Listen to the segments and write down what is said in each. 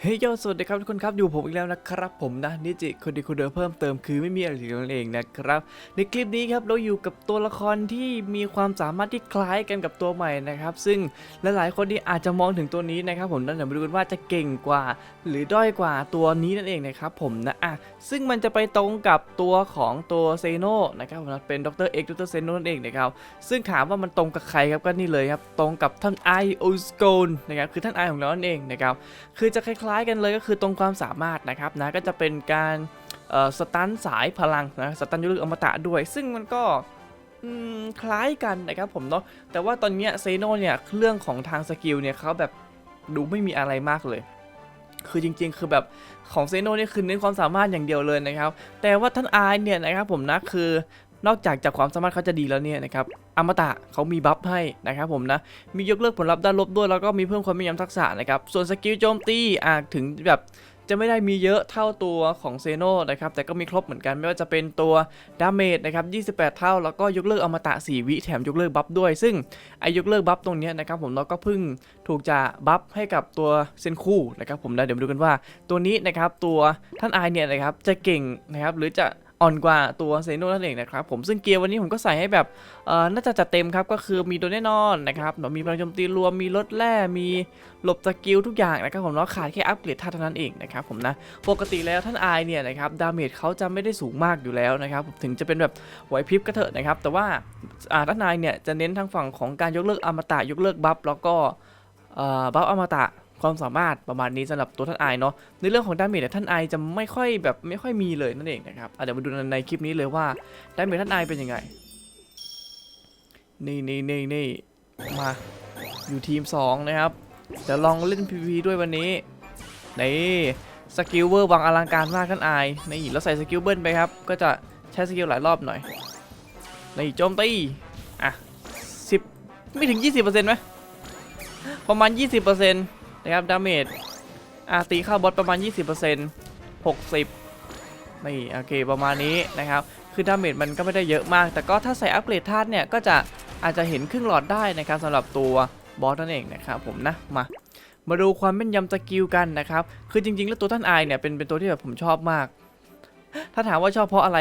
เฮ้ยโยสวัสดีครับทุกคนครับอยู่ผมอีกแล้วนะครับ ผมนะนิจิคนดีคนเดิมเพิ่มเติมคือไม่มีอะไรถึงนั่นเองนะครับ ในคลิปนี้ครับเราอยู่กับตัวละครที่มีความสามารถที่คล้ายกันกับตัวใหม่นะครับ ซึ่งหลายๆคนที่อาจจะมองถึงตัวนี้นะครับผมนั่นเดี๋ยวมาดูกันว่าจะเก่งกว่า หรือด้อยกว่าตัวนี้นั่นเองนะครับผมนะอะซึ่งมันจะไปตรงกับตัวของตัวเซโนนะครับผมนะเป็นดรเอ็กดรเซโนนั่นเองนะครับซึ่งถามว่ามันตรงกับใครครับก็นี่เลยครับตรงกับท่านไอโอสโกนนะครับคือท่านไอของเรานั่นเองนะครับคือจะคล้ายๆกันเลยก็คือตรงความสามารถนะครับนะก็จะเป็นการสตันสายพลังนะสตันยุลึกอมตะด้วย ซึ่งมันก็คล้ายกันนะครับผมเนาะแต่ว่าตอนนี้เซโนเนี่ยเรื่องของทางสกิลเนี่ยเขาแบบดูไม่มีอะไรมากเลย คือจริงๆ คือแบบของเซโนเนี่ยคือเน้นความสามารถอย่างเดียวเลยนะครับ แต่ว่าท่านอายเนี่ยนะครับผมนะคือ นอกจากจากความสามารถเขาจะดีแล้วเนี่ยนะครับอมตะเขามีบัฟให้นะครับผมนะ มียกเลิกผลลัพธ์ด้านลบด้วยแล้วก็มีเพิ่มความแม่นยำทักษะนะครับ ส่วนสกิลโจมตีอะถึงแบบจะไม่ได้มีเยอะเท่าตัวของเซโนนะครับ แต่ก็มีครบเหมือนกันไม่ว่าจะเป็นตัวดาเมจนะครับ 28 เท่า แล้วก็ยกเลิกอมตะ 4 วิแถมยกเลิกบัฟด้วย ซึ่งไอยกเลิกบัฟตรงนี้นะครับผมเราก็เพิ่งถูกจะบัฟให้กับตัวเซนคู่นะครับผมนะเดี๋ยวมาดูกันว่า ตัวนี้นะครับตัวท่านไอเนี่ยนะครับจะเก่งนะครับหรือจะ อ่อนกว่าตัวเซโนนั่นเองนะครับผมซึ่งเกียร์วันนี้ผมก็ใส่ให้แบบน่าจะจัดเต็มครับก็คือมีโดนแน่นอนนะครับเนาะมีพลังโจมตีรวมมีลดแร่มีหลบสกิลทุกอย่างนะครับผมเนาะขาดแค่อัปเกรดท่าเท่านั้นเองนะครับผมนะปกติแล้วท่านอายเนี่ยนะครับดาเมจเขาจะไม่ได้สูงมากอยู่แล้วนะครับถึงจะเป็นแบบไหวพริบก็เถอะนะครับแต่ว่าท่านอายเนี่ยจะเน้นทางฝั่งของการยกเลิกอมตะยกเลิกบัฟแล้วก็บัฟอมตะ ความสามารถประมาณนี้สำหรับตัวท่านไอเนาะในเรื่องของดาเมจเนี่ยท่านไอจะไม่ค่อยแบบไม่ค่อยมีเลยนั่นเองนะครับเดี๋ยวมาดูในคลิปนี้เลยว่าดาเมจท่านไอเป็นยังไงนี่นี่นี่นี่มาอยู่ทีม 2 นะครับเดี๋ยวลองเล่น PVP ด้วยวันนี้นี่สกิลเวอร์บางอลังการมากกันไอายนี่เราใส่สกิลเบิลไปครับ ก็จะใช้สกิลหลายรอบหน่อยนี่โจมตีอะ10 ไม่ถึง 20%ไหมประมาณ 20% นะครับดาเมจอะตีเข้าบอสประมาณ 20% 60นี่โอเคประมาณนี้นะครับ คือดาเมจมันก็ไม่ได้เยอะมาก แต่ก็ถ้าใส่อัปเกรดธาตุเนี่ย ก็จะอาจจะเห็นครึ่งหลอดได้นะครับสำหรับตัวบอสนั่นเองนะครับผมนะมามาดูความแม่นยำสกิลกันนะครับ คือจริงๆ แล้วตัวท่านไอเนี่ยเป็นเป็นตัวที่แบบผมชอบมาก ถ้าถามว่าชอบเพราะอะไร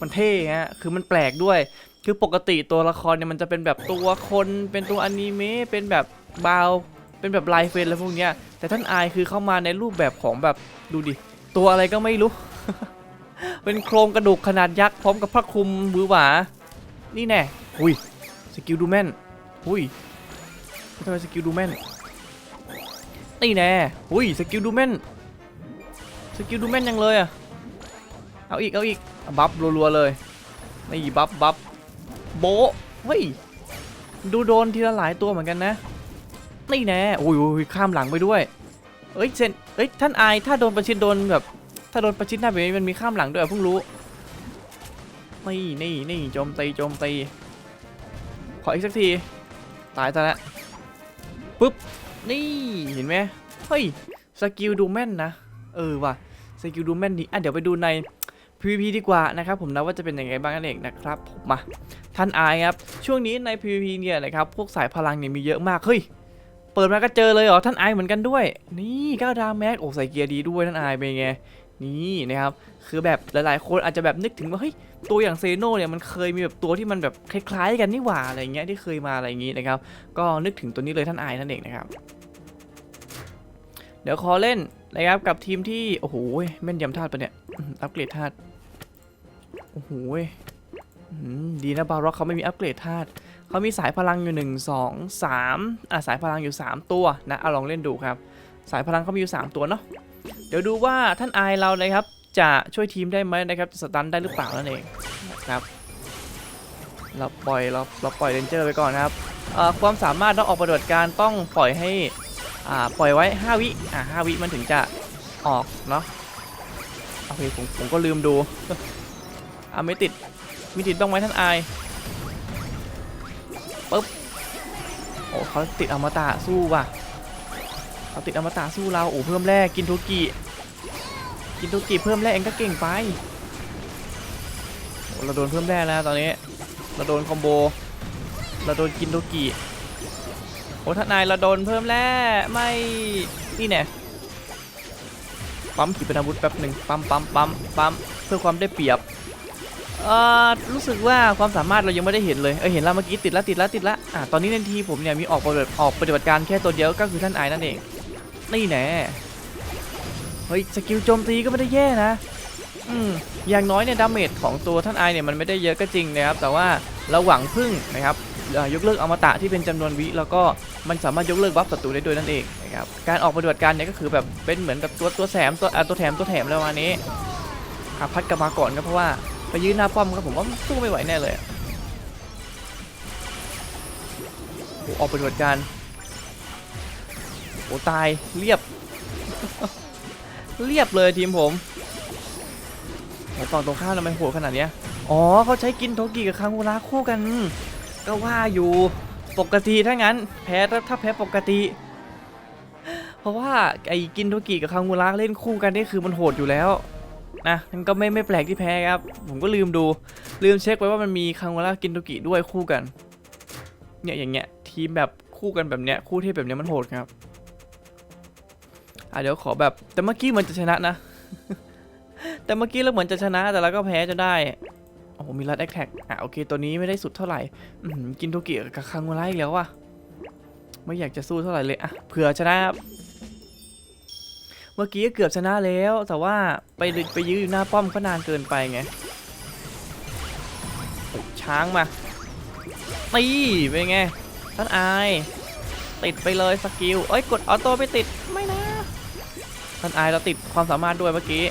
มันเท่ฮะ คือมันแปลกด้วย คือปกติตัวละครเนี่ยมันจะเป็นแบบตัวคน เป็นตัวอนิเมะ เป็นแบบบาว เป็นแบบลายเฟนอะไรพวกเนี้ย แต่ท่านไอคือเข้ามาในรูปแบบของแบบดูดิ ตัวอะไรก็ไม่รู้ เป็นโครงกระดูกขนาดยักษ์พร้อมกับพระคลุมมือหวา นี่แน่อุ้ยสกิลดูแม่นอุ้ยทำไมสกิลดูแม่นนี่แน่อุ้ยสกิลดูแม่นสกิลดูแม่นยังเลยอะเอาอีกเอาอีกบัฟรัวๆเลยนี่บัฟบัฟโบะเฮ้ยดูโดนทีละหลายตัวเหมือนกันนะ นี่แน่อุ้ยอุ้ยข้ามหลังไปด้วยเอ้ยเซนเอ้ยท่านอายถ้าโดนประชิดโดนแบบ ถ้าโดนประชิดหน้าแบบนี้มันมีข้ามหลังด้วยอะเพิ่งรู้นี่นี่นี่โจมตีโจมตีขออีกสักทีตายซะแล้วปุ๊บนี่เห็นไหมเฮ้ยสกิลดูแม่นนะเออว่ะสกิลดูแม่นดีอะเดี๋ยวไปดูใน PVP ดีกว่านะครับผมนะว่าจะเป็นยังไงบ้างนั่นเองนะครับผมมาท่านอายครับช่วงนี้ใน PVP เนี่ยนะครับพวกสายพลังเนี่ยมีเยอะมากเฮ้ย เปิดมาก็เจอเลยเหรอท่านไอเหมือนกันด้วย นี่ก้าวดาวแม็กโอ้ใส่เกียร์ดีด้วยท่านไอเป็นไงนี่นะครับคือแบบหลายๆ คนอาจจะแบบนึกถึงว่าเฮ้ยตัวอย่างเซโนเนี่ยมันเคยมีแบบตัวที่มันแบบคล้ายๆ กันนี่หว่าอะไรเงี้ยที่เคยมาอะไรอย่างงี้นะครับก็นึกถึงตัวนี้เลยท่านไอนั่นเองนะครับเดี๋ยวขอเล่นนะครับกับทีมที่โอ้โหแม่นยำธาตุปะเนี่ยอัปเกรดธาตุโอ้โหดีนะบาร็อกเขาไม่มีอัปเกรดธาตุ เขามีสายพลังอยู่หนึ่งสองสามอะสายพลังอยู่สามตัวนะเอาลองเล่นดูครับ สายพลังเขามีอยู่สามตัวเนาะเดี๋ยวดูว่าท่านไอเรานะครับ จะช่วยทีมได้ไหมนะครับจะสตันได้หรือเปล่านั่นเองนะครับเราปล่อยเราเราปล่อยเรนเจอร์ไปก่อนนะครับเอ่อความสามารถต้องออกปฏิบัติการต้องปล่อยให้อ่าปล่อยไว้ 5 วิอ่า5วิมันถึงจะออกเนาะโอเคผมผมก็ลืมดูอ่าไม่ติดไม่ติดต้องไหมท่านไอ ปึ๊บโอ้เขาติดอมตะสู้ว่ะเขาติดอมตะสู้เราโอ้เพิ่มแรกกินทุกิกินทุกิเพิ่มแรกเองก็เก่งไปเราโดนเพิ่มแรกแล้วตอนนี้เราโดนคอมโบเราโดนกินโดกิโอ้ท่านนายเราโดนเพิ่มแล้วไม่นี่แน่ปั๊มขีปนาวุธแป๊บหนึ่งปั๊มปั๊มปั๊มปั๊มเพื่อความได้เปรียบ เอ่อรู้สึกว่าความสามารถเรายังไม่ได้เห็นเลยเออเห็นแล้วเมื่อกี้ติดแล้วติดแล้วติดแล้วอะตอนนี้ในทีผมเนี่ยมีออกปฏิบัติออกปฏิบัติการแค่ตัวเดียวก็คือท่านไอายนั่นเองนี่แน่เฮ้ยสกิลโจมตีก็ไม่ได้แย่นะอืมอย่างน้อยเนี่ยดาเมจของตัวท่านไอเนี่ยมันไม่ได้เยอะก็จริงนะครับแต่ว่าเราหวังพึ่งนะครับยกเลิกอมตะที่เป็นจำนวนวิแล้วก็มันสามารถยกเลิกบัฟศัตรูได้ด้วยนั่นเองนะครับการออกปฏิบัติการเนี่ยก็คือแบบเป็นเหมือนกับตัวตัวแถมตัวอ่าตัวแถมตัวแถมแล้ววันนี้อะพัดกลับมาก่อนครับเพราะว่า ไปยืนหน้าป้อมครับผมว่าสู้ไม่ไหวแน่เลยโอ้ออกปฏิบัติการโอ้ตายเรียบ เรียบเลยทีมผมโอ้ฝั่งตรงข้ามทำไมโหดขนาดเนี้ยอ๋อเขาใช้กินโทกิกับคังวูระคู่กัน ก็ว่าอยู่ปกติถ้างั้น แพ้ถ้าแพ้ปกติ เพราะว่าไอ้กินโทกิกับคังวูระเล่นคู่กันนี่คือมันโหดอยู่แล้ว นะมันก็ไม่ไม่แปลกที่แพ้ครับ ผมก็ลืมดู ลืมเช็คไว้ว่ามันมีคังวระกินโทกิด้วยคู่กัน เนี่ยอย่างเงี้ยทีมแบบคู่กันแบบเนี้ยคู่เทพแบบเนี้ยมันโหดครับอะเดี๋ยวขอแบบแต่เมื่อกี้เหมันจะชนะนะ แต่เมื่อกี้เราเหมือนจะชนะแต่เราก็แพ้จนได้โอ้โหมีรัดแอคแท็กอะโอเคตัวนี้ไม่ได้สุดเท่าไหร่กินโทกิกับคังวาอีกแล้วว่ะไม่อยากจะสู้เท่าไหร่เลยอะเผื่อชนะครับ เมื่อกี้ก็เกือบชนะแล้ว แต่ว่าไปไปยื้ออยู่หน้าป้อมก็นานเกินไปไงช้างมาตีเป็นไง ท่านอาย ติดไปเลยสกิลเอ้ยกดออโต้ไปติดไม่นะ ท่านอายเราติดความสามารถด้วยเมื่อกี้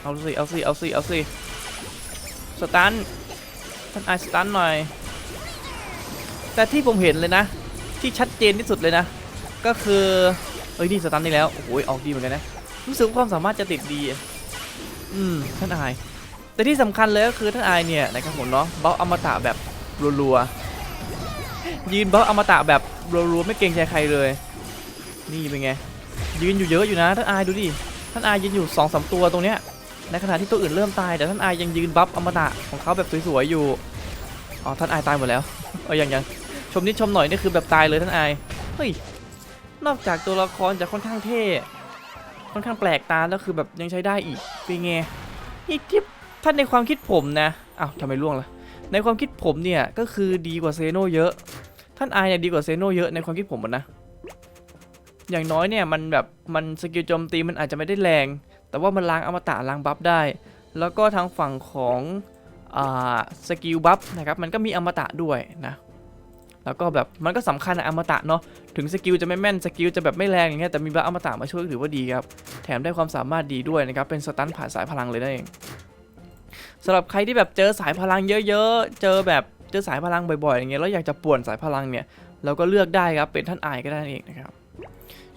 เอาสิ เอาสิ เอาสิ เอาสิ สตัน ท่านไอายสตันหน่อย แต่ที่ผมเห็นเลยนะ ที่ชัดเจนที่สุดเลยนะ ก็คือ อ้ยนี่สตันได้แล้วโอ้โหออกดีเหมือนกันนะรู้สึกความสามารถจะติดดี อืมท่านอาย แต่ที่สำคัญเลยก็คือท่านอายเนี่ยนะครับผมเนาะบล็อกอมตะแบบรัวๆยืนบล็อกอมตะแบบรัวๆไม่เกรงใจใครเลย นี่เป็นไงยืนอยู่เยอะอยู่นะท่านอายดูดิท่านอายยืนอยู่2อสตัวตรงเนี้ยในขณะที่ตัวอื่นเริ่มตายแต่ท่านอายยังยืนบัฟอมตะของเขาแบบสวยๆอยู่อ๋อท่านอายตายหมดแล้วเออยังยังชมนิดชมหน่อยนี่คือแบบตายเลยท่านอายเฮ้ย นอกจากตัวละครจะค่อนข้างเท่ค่อนข้างแปลกตาแล้วคือแบบยังใช้ได้อีกเป็นไงนี่ทิปท่านในความคิดผมนะอ้าวทำไมล่วงล่ะในความคิดผมเนี่ยก็คือดีกว่าเซโนเยอะ ท่านไอเนี่ยดีกว่าเซโนเยอะในความคิดผมนะ อย่างน้อยเนี่ยมันแบบมันสกิลโจมตีมันอาจจะไม่ได้แรง แต่ว่ามันล้างอมตะล้างบัฟได้ แล้วก็ทางฝั่งของอ่าสกิลบัฟนะครับมันก็มีอมตะด้วยนะ แล้วก็แบบมันก็สำคัญอะอมตะเนาะถึงสกิลจะไม่แม่นสกิลจะแบบไม่แรงอย่างเงี้ยแต่มีบัฟอมตะมาช่วยถือว่าดีครับแถมได้ความสามารถดีด้วยนะครับเป็นสตันผ่านสายพลังเลยนั่นเองสำหรับใครที่แบบเจอสายพลังเยอะๆ เจอแบบเจอสายพลังบ่อยๆอย่างเงี้ยแล้วอยากจะป่วนสายพลังเนี่ยเราก็เลือกได้ครับเป็นท่านอายก็ได้เองนะครับ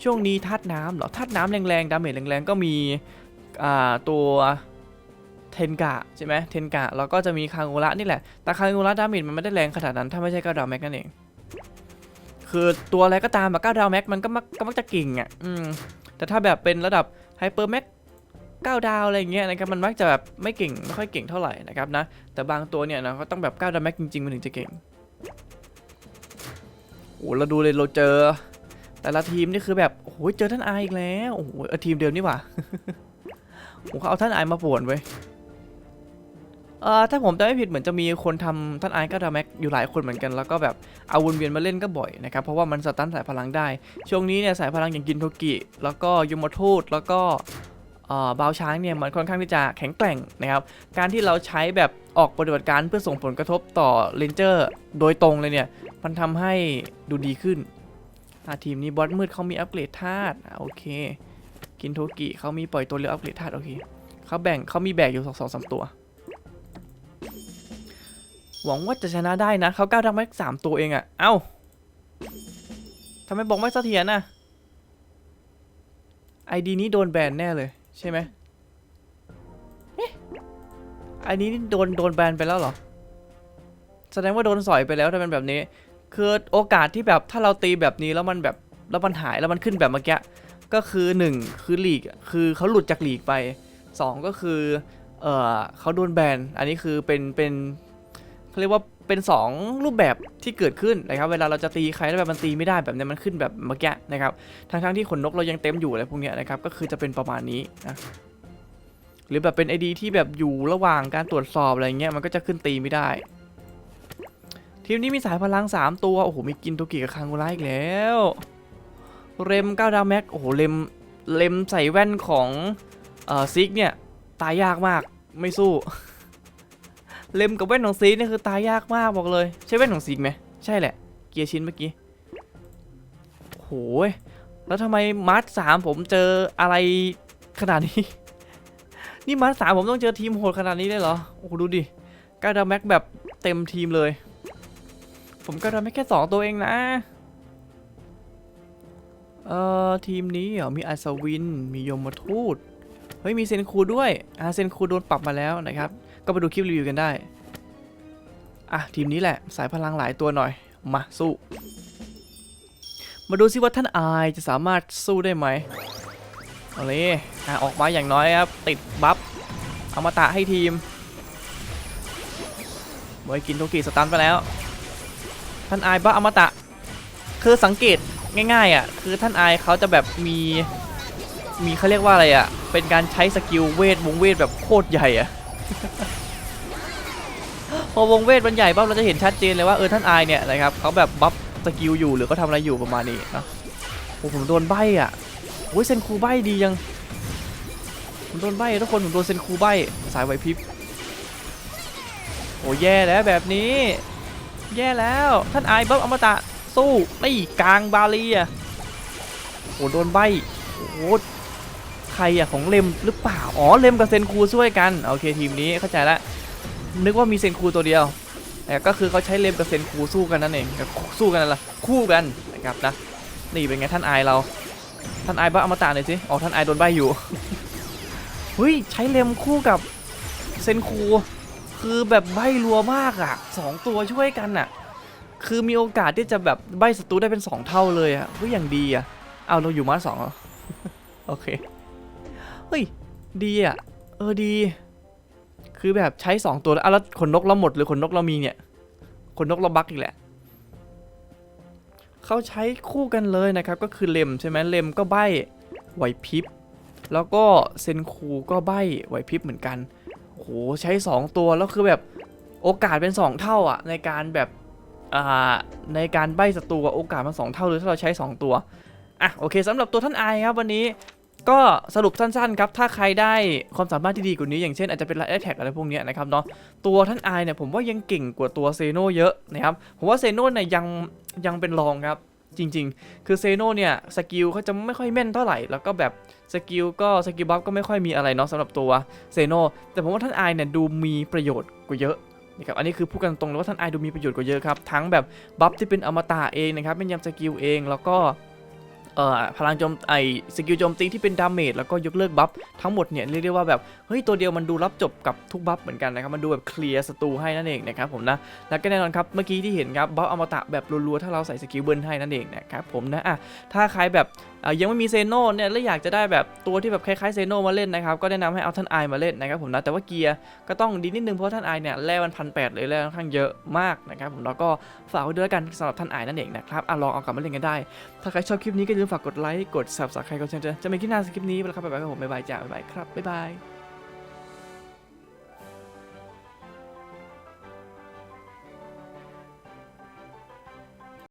ช่วงนี้ธาตุน้ำเหรอธาตุน้ำแรงๆดาเมจแรงๆก็มีอ่าตัว เทนกะใช่ไหมเทนกะแล้วก็จะมีคางโงระนี่แหละ แต่คางโงระดาเมจมันไม่ได้แรงขนาดนั้น ถ้าไม่ใช่ก้าดาวแม็กนั่นเอง คือตัวอะไรก็ตามแบบก้าดาวแม็กมันก็มักก็มักจะเก่งอะอืมแต่ถ้าแบบเป็นระดับไฮเปอร์แม็กเก้าดาวอะไรอย่างเงี้ยนะครับมันมักจะแบบไม่เก่งไม่ค่อยเก่งเท่าไหร่นะครับนะ แต่บางตัวเนี่ยนะก็ต้องแบบก้าดาวแม็กจริงๆมันถึงจะเก่งโอ้เราดูเลยเราเจอ แต่ละทีมนี่คือแบบโอ้โหเจอท่านไออีกแล้วโอ้โหทีมเดิมนี่หว่าผมเขาเอาท่านไอมาป่วนไว้ย เออถ้าผมจำไม่ผิดเหมือนจะมีคนทำท่านไอายก็ดาแม็กอยู่หลายคนเหมือนกันแล้วก็แบบเอาวนเวียนมาเล่นก็บ่อยนะครับเพราะว่ามันสตันสายพลังได้ ช่วงนี้เนี่ยสายพลังอย่างกินโทกิแล้วก็ยมทูตแล้วก็เอ่อบาวช้างเนี่ยมันค่อนข้างที่จะแข็งแกร่งนะครับ การที่เราใช้แบบออกปฏิบัติการเพื่อส่งผลกระทบต่อเลนเจอร์โดยตรงเลยเนี่ย มันทำให้ดูดีขึ้นทีมนี้บอสมืดเขามีอัปเกรดธาตุโอเค กินโทกิเขามีปล่อยตัวเรืออัปเกรดธาตุโอเคเขาแบ่งเขามีแบกอยู่สองสองสามตัว หวังว่าจะชนะได้นะเขาก้าวดังแม็กสามตัวเองอะเอ้าทำไมบอกไม่เสถียรน่ะไอดีนี้โดนแบนแน่เลยใช่ไหมเอไอดีนี้โดนโดนแบนไปแล้วเหรอ แสดงว่าโดนสอยไปแล้วถ้าเป็นแบบนี้ คือโอกาสที่แบบถ้าเราตีแบบนี้แล้วมันแบบแล้วมันหายแล้วมันขึ้นแบบเมื่อกี้ก็คือหนึ่งคือหลีกคือเขาหลุดจากหลีกไปสองก็คือเออเขาโดนแบน อันนี้คือเป็นเป็น เขาเรียกว่าเป็นสองรูปแบบที่เกิดขึ้นนะครับ เวลาเราจะตีใครแล้วแบบมันตีไม่ได้แบบเนี้ยมันขึ้นแบบเมื่อกี้นะครับทั้งทั้งๆที่ขนนกเรายังเต็มอยู่อะไรพวกนี้นะครับก็คือจะเป็นประมาณนี้นะหรือแบบเป็น ID ที่แบบอยู่ระหว่างการตรวจสอบอะไรเงี้ยมันก็จะขึ้นตีไม่ได้ ทีมนี้มีสายพลัง 3 ตัวโอ้โหมีกินโตกิกับคางกุระอีกแล้ว เรม9ดาวแม็กโอ้โหเรมเรมใส่แว่นของเอ่อซิกเนี่ยตายยากมากไม่สู้ เรมกับแว่นของซิกเนี่ยคือตายยากมากบอกเลย ใช่แว่นของซิกไหมใช่แหละ เกียร์ชิ้นเมื่อกี้โอ้โหแล้วทำไมมาร์ทสามผมเจออะไรขนาดนี้ นี่มาร์ทสามผมต้องเจอทีมโหดขนาดนี้เลยเหรอ โอ้ดูดิกาดาแม็กแบบเต็มทีมเลย ผมก็ทำให้แค่2ตัวเองนะ เอ่อทีมนี้เหรอ มีอัศวิน มียมทูต เฮ้ย มีเซนคูด้วย อ่าเซนคูโดนปรับมาแล้วนะครับ ก็ไปดูคลิปรีวิวกันได้ อะ ทีมนี้แหละ สายพลังหลายตัวหน่อย มา สู้ มาดูซิว่าท่านอายจะสามารถสู้ได้ไหมเอาเลยอะออกมาอย่างน้อยครับ ติดบัฟอามตะให้ทีมบอยกินโทกิสตันไปแล้ว ท่านอายบ้าอมตะ คือสังเกตง่ายๆอะคือท่านอายเขาจะแบบมีมีเขาเรียกว่าอะไรอะเป็นการใช้สกิลเวทวงเวทแบบโคตรใหญ่อะ พอวงเวทมันใหญ่ปั๊บเราจะเห็นชัดเจนเลยว่าเออท่านอายเนี่ยนะครับเขาแบบบัฟสกิลอยู่หรือเขาทำอะไรอยู่ประมาณนี้นะโอ้ผมโดนใบอะโอ้ยเซนคูใบดียังผมโดนใบทุกคนผมโดนเซนคูใบสายไหวพริบโอ้แย่แล้วแบบนี้ แย่แล้วท่านอายบัฟอมตะสู้นี่กลางบาลีอะโอ้โดนใบโอ้ ใครอะของเลมหรือเปล่า อ๋อเลมกับเซนคูช่วยกัน โอเคทีมนี้เข้าใจละนึกว่ามีเซนคูตัวเดียวแต่ก็คือเขาใช้เลมกับเซนคูสู้กันนั่นเองสู้กันนั่นแหละคู่กันนะครับนะนี่เป็นไงท่านอายเรา ท่านอายบัฟอมตะหน่อยสิอ๋อท่านอายโดนใบอยู่เฮ้ยใช้เลมคู่กับเซนคูคือแบบใบรัวมากอะสองตัวช่วยกันอะคือมีโอกาสที่จะแบบใบศัตรูได้เป็นสองเท่าเลยอะเฮ้ยอย่างดีอะเอาเราอยู่มาสองเหรอโอเค เฮ้ย ดีอะ เออดี คือแบบใช้สองตัวแล้วอะแล้วขนนกเราหมดหรือขนนกเรามีเนี่ย ขนนกเราบักอีกแหละ เขาใช้คู่กันเลยนะครับ ก็คือเลมใช่ไหมเลมก็ใบไหวพริบ แล้วก็เซนคูก็ใบไหวพริบเหมือนกัน โอ้โห ใช้ 2 ตัวแล้วคือแบบโอกาสเป็น 2 เท่าอะในการแบบอ่าในการใบศัตรูโอกาสมันสองเท่าเลยถ้าเราใช้ 2 ตัว อะโอเคสำหรับตัวท่านไอครับวันนี้ ก็สรุปสั้นๆครับ ถ้าใครได้ความสามารถที่ดีกว่านี้ อย่างเช่นอาจจะเป็นไลท์แท็กอะไรพวกนี้นะครับเนาะตัวท่านไอเนี่ยผมว่ายังเก่งกว่าตัวเซโนเยอะนะครับผมว่าเซโนเนี่ยยังยังเป็นรองครับจริงๆ คือเซโนเนี่ยสกิลเขาจะไม่ค่อยแม่นเท่าไหร่ แล้วก็แบบสกิลก็สกิลบัฟก็ไม่ค่อยมีอะไรเนาะสำหรับตัวเซโนแต่ผมว่าท่านไอเนี่ยดูมีประโยชน์กว่าเยอะนะครับอันนี้คือพูดกันตรงเลยว่าท่านไอดูมีประโยชน์กว่าเยอะครับ ทั้งแบบบัฟที่เป็นอมตะเองนะครับเป็นยำสกิลเองแล้วก็ เอ่อพลังโจมไอสกิลโจมตีที่เป็นดาเมจแล้วก็ยกเลิกบัฟทั้งหมดเนี่ยเรียกได้ว่าแบบเฮ้ยตัวเดียวมันดูรับจบกับทุกบัฟเหมือนกันนะครับมันดูแบบเคลียร์ศัตรูให้นั่นเองนะครับผมนะแล้วก็แน่นอนครับเมื่อกี้ที่เห็นครับบัฟอมตะแบบรัวๆถ้าเราใส่สกิลเบิร์นให้นั่นเองนะครับผมนะอะถ้าใครแบบ ยังไม่มีเซโนเนี่ยแล้วอยากจะได้แบบตัวที่แบบคล้ายๆเซโนมาเล่นนะครับก็แนะนำให้เอาท่านไอมาเล่นนะครับผมนะแต่ว่าเกียร์ก็ต้องดีนิดนึงเพราะท่านไอเนี่ยแร่มันพันแปดเลยแร่ค่อนข้างเยอะมากนะครับผมแล้วก็ฝากไว้ด้วยกันสำหรับท่านไอนั่นเองนะครับอะลองเอากลับมาเล่นกันได้ ถ้าใครชอบคลิปนี้ก็อย่าลืมฝากกดไลค์กด subscribe กดแชร์จะมีคลิปหน้าคลิปนี้ไปแล้วครับบ๊ายบายครับผมบ๊ายบายจ้าบ๊ายบายครับบ๊ายบาย